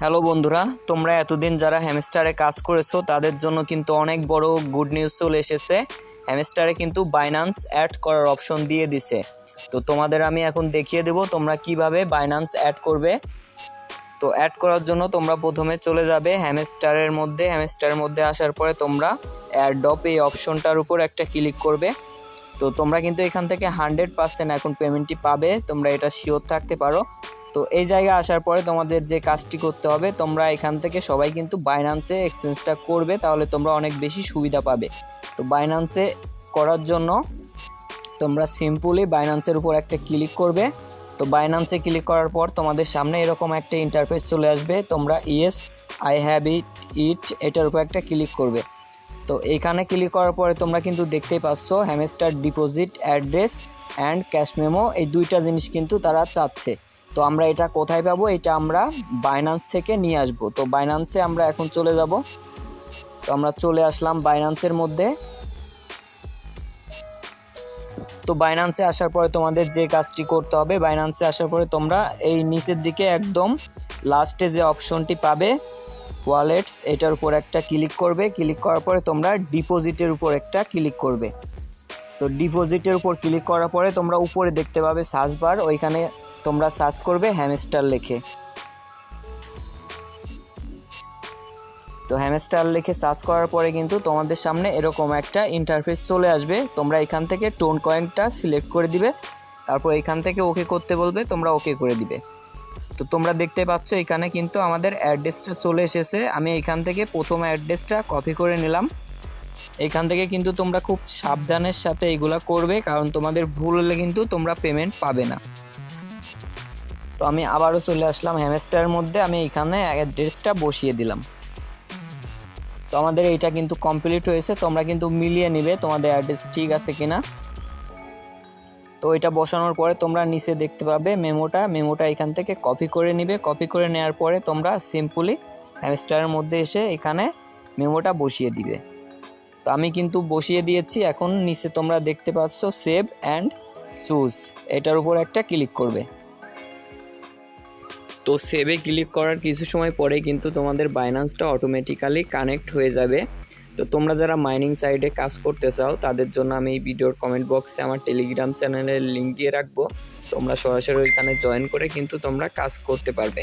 Hello বন্ধুরা, তোমরা এতদিন যারা হ্যামস্টারে কাজ করেছ, তাদের জন্য কিন্তু অনেক বড় গুড নিউজ চলে এসেছে। হ্যামস্টারে কিন্তু বাইনান্স অ্যাড করার অপশন দিয়ে দিছে। তো তোমাদের আমি এখন দেখিয়ে দেব তোমরা কীভাবে বাইনান্স অ্যাড করবে। তো অ্যাড করার জন্য তোমরা প্রথমে চলে যাবে হ্যামস্টারের মধ্যে। হ্যামস্টারের মধ্যে আসার পরে তোমরা অ্যাডপ এই অপশনটার উপর একটা ক্লিক করবে। তো তোমরা কিন্তু এখান থেকে হান্ড্রেড পার্সেন্ট এখন পেমেন্টটি পাবে। তোমরা এটা শিওর থাকতে পারো। তো এই জায়গায় আসার পরে তোমাদের যে কাজটি করতে হবে, তোমরা এখান থেকে সবাই কিন্তু বাইনান্সে এক্সচেঞ্জটা করবে, তাহলে তোমরা অনেক বেশি সুবিধা পাবে। তো বাইনান্সে করার জন্য তোমরা সিম্পলি বাইনান্সের উপর একটা ক্লিক করবে। তো বাইনান্সে ক্লিক করার পর তোমাদের সামনে এরকম একটা ইন্টারফেস চলে আসবে, তোমরা yes I have it it এটার উপর একটা ক্লিক করবে। তো এইখানে ক্লিক করার পরে তোমরা কিন্তু দেখতেই পাচ্ছ hamster deposit address and cash memo এই দুইটা জিনিস কিন্তু তারা চাচ্ছে। তো আমরা এটা কোথায় পাবো? এটা আমরা বাইনান্স থেকে নিয়ে আসব। তো বাইনান্সে আমরা এখন চলে যাব। তো আমরা চলে আসলাম বাইনান্সের মধ্যে। তো বাইনান্সে আসার পরে তোমাদের যে কাজটি করতে হবে বাইনান্সে আসার পরে তোমরা এই নিচের দিকে একদম লাস্টে যে অপশনটি পাবে ওয়ালেটস এটার উপর একটা ক্লিক করবে। ক্লিক করার পরে তোমরা ডিপোজিটের উপর একটা ক্লিক করবে। তো ডিপোজিটের উপর ক্লিক করার পরে তোমরা উপরে দেখতে পাবে সার্চ বার ওইখানে তোমরা সার্চ করবে হ্যামস্টার লেখে। তো হ্যামস্টার লিখে সার্চ করার পরে কিন্তু তোমাদের সামনে এরকম একটা ইন্টারফেস চলে আসবে। তোমরা এখান থেকে টোন কয়েনটা সিলেক্ট করে দিবে। তারপর এখান থেকে ওকে করতে বলবে, তোমরা ওকে করে দিবে। তো তোমরা দেখতে পাচ্ছ এখানে কিন্তু আমাদের অ্যাড্রেসটা চলে এসেছে। আমি এখান থেকে প্রথম অ্যাড্রেসটা কপি করে নিলাম। এখান থেকে কিন্তু তোমরা খুব সাবধানের সাথে এগুলা করবে, কারণ তোমাদের ভুল হলে কিন্তু তোমরা পেমেন্ট পাবে না। তো আমি আবারও চলে আসলাম হ্যামস্টারের মধ্যে। আমি এখানে অ্যাড্রেসটা বসিয়ে দিলাম। তো আমাদের এইটা কিন্তু কমপ্লিট হয়েছে। তোমরা কিন্তু মিলিয়ে নিবে তোমাদের অ্যাড্রেস ঠিক আছে কিনা। তো এটা বসানোর পরে তোমরা নিচে দেখতে পাবে মেমোটা। মেমোটা এখান থেকে কপি করে নিবে। কপি করে নেওয়ার পরে তোমরা সিম্পলি হ্যামস্টারের মধ্যে এসে এখানে মেমোটা বসিয়ে দিবে। তো আমি কিন্তু বসিয়ে দিয়েছি। এখন নিচে তোমরা দেখতে পাচ্ছ সেভ অ্যান্ড চুজ এটার উপর একটা ক্লিক করবে। তো সেভে ক্লিক করার কিছু সময় পরে কিন্তু তোমাদের বাইন্যান্সটা অটোমেটিক্যালি কানেক্ট হয়ে যাবে। তো তোমরা যারা মাইনিং সাইডে কাজ করতে চাও, তাদের জন্য আমি এই ভিডিওর কমেন্ট বক্সে আমার টেলিগ্রাম চ্যানেলের লিঙ্ক দিয়ে রাখব। তোমরা সরাসরি ওইখানে জয়েন করে কিন্তু তোমরা কাজ করতে পারবে।